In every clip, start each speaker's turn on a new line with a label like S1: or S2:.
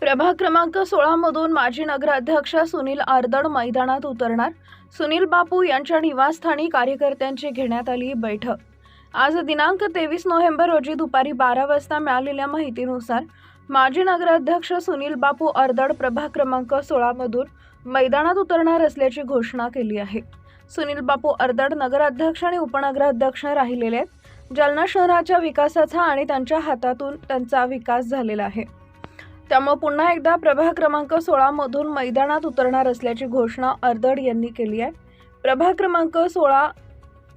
S1: प्रभाग क्रमांक सोळामधून माजी नगराध्यक्ष सुनील आरदड मैदानात उतरणार. सुनील बापू यांच्या निवासस्थानी कार्यकर्त्यांची घेण्यात आली बैठक. आज दिनांक तेवीस नोव्हेंबर रोजी दुपारी बारा वाजता मिळालेल्या माहितीनुसार माजी नगराध्यक्ष सुनील बापू आरदड प्रभाग क्रमांक सोळामधून मैदानात उतरणार असल्याची घोषणा केली आहे. सुनील बापू अर्दड नगराध्यक्ष आणि उपनगराध्यक्ष राहिलेले आहेत. जालना शहराच्या विकासाचा आणि त्यांच्या हातातून त्यांचा विकास झालेला आहे. त्यामुळे पुन्हा एकदा प्रभाग क्रमांक सोळामधून मैदानात उतरणार असल्याची घोषणा अर्दड यांनी केली आहे. प्रभाग क्रमांक सोळा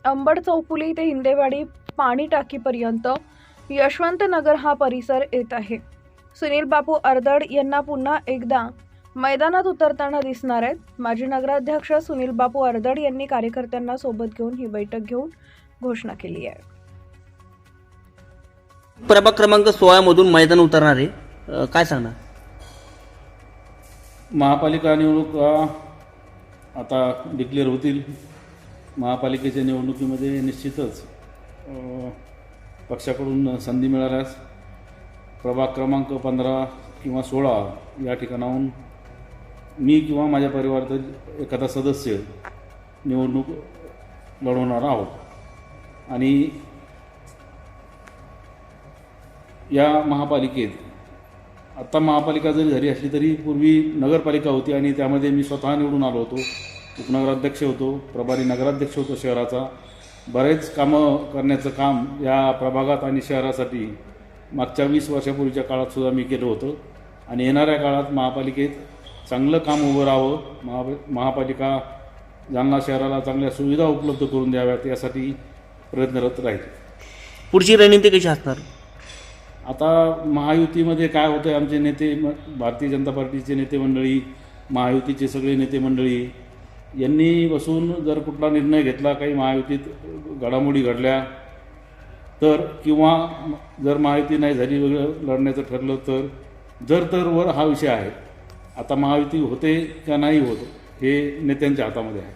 S1: अंबड चौफुली ते हिंदेवाडी पाणी टाकीपर्यंत यशवंत नगर हा परिसर येत आहे. सुनील बापू अर्दड यांना पुन्हा एकदा मैदानात उतरताना दिसणार आहेत. माजी नगराध्यक्ष सुनील बापू अर्दड यांनी कार्यकर्त्यांना सोबत घेऊन ही बैठक घेऊन घोषणा केली आहे.
S2: प्रभाग क्रमांक सोळामधून मैदान उतरणारे अ, काय सांगणार?
S3: महापालिका निवडणुका आता डिक्लेअर होतील. महापालिकेच्या निवडणुकीमध्ये निश्चितच अ, पक्षाकडून संधी मिळाल्यास प्रभाग क्रमांक पंधरा किंवा सोळा या ठिकाणाहून मी किंवा माझ्या परिवारातील एखादा सदस्य निवडणूक लढवणार आहोत. आणि या महापालिकेत आत्ता महापालिका जरी झाली असली तरी पूर्वी नगरपालिका होती आणि त्यामध्ये मी स्वतः निवडून आलो होतो. उपनगराध्यक्ष होतो प्रभारी नगराध्यक्ष होतो शहराचा. बरेच कामं करण्याचं काम या प्रभागात आणि शहरासाठी मागच्या वीस वर्षापूर्वीच्या काळात सुद्धा मी केलं होतं. आणि येणाऱ्या काळात महापालिकेत चांगलं काम उभं राहावं महा महापालिका जालना शहराला चांगल्या सुविधा उपलब्ध करून द्याव्यात यासाठी प्रयत्नरत राहील.
S2: पुढची रणनीती कशी असणार?
S3: आता महायुतीमध्ये काय होतं आहे आमचे नेते म- भारतीय जनता पार्टीचे नेते मंडळी महायुतीचे सगळे नेते मंडळी यांनी बसून जर कुठला निर्णय घेतला काही महायुतीत घडामोडी घडल्या तर किंवा जर महायुती नाही झाली वेगळं लढण्याचं ठरलं तर जर तर वर हा विषय आहे. आता महायुती होते का नाही होत हे नेत्यांच्या हातामध्ये आहे.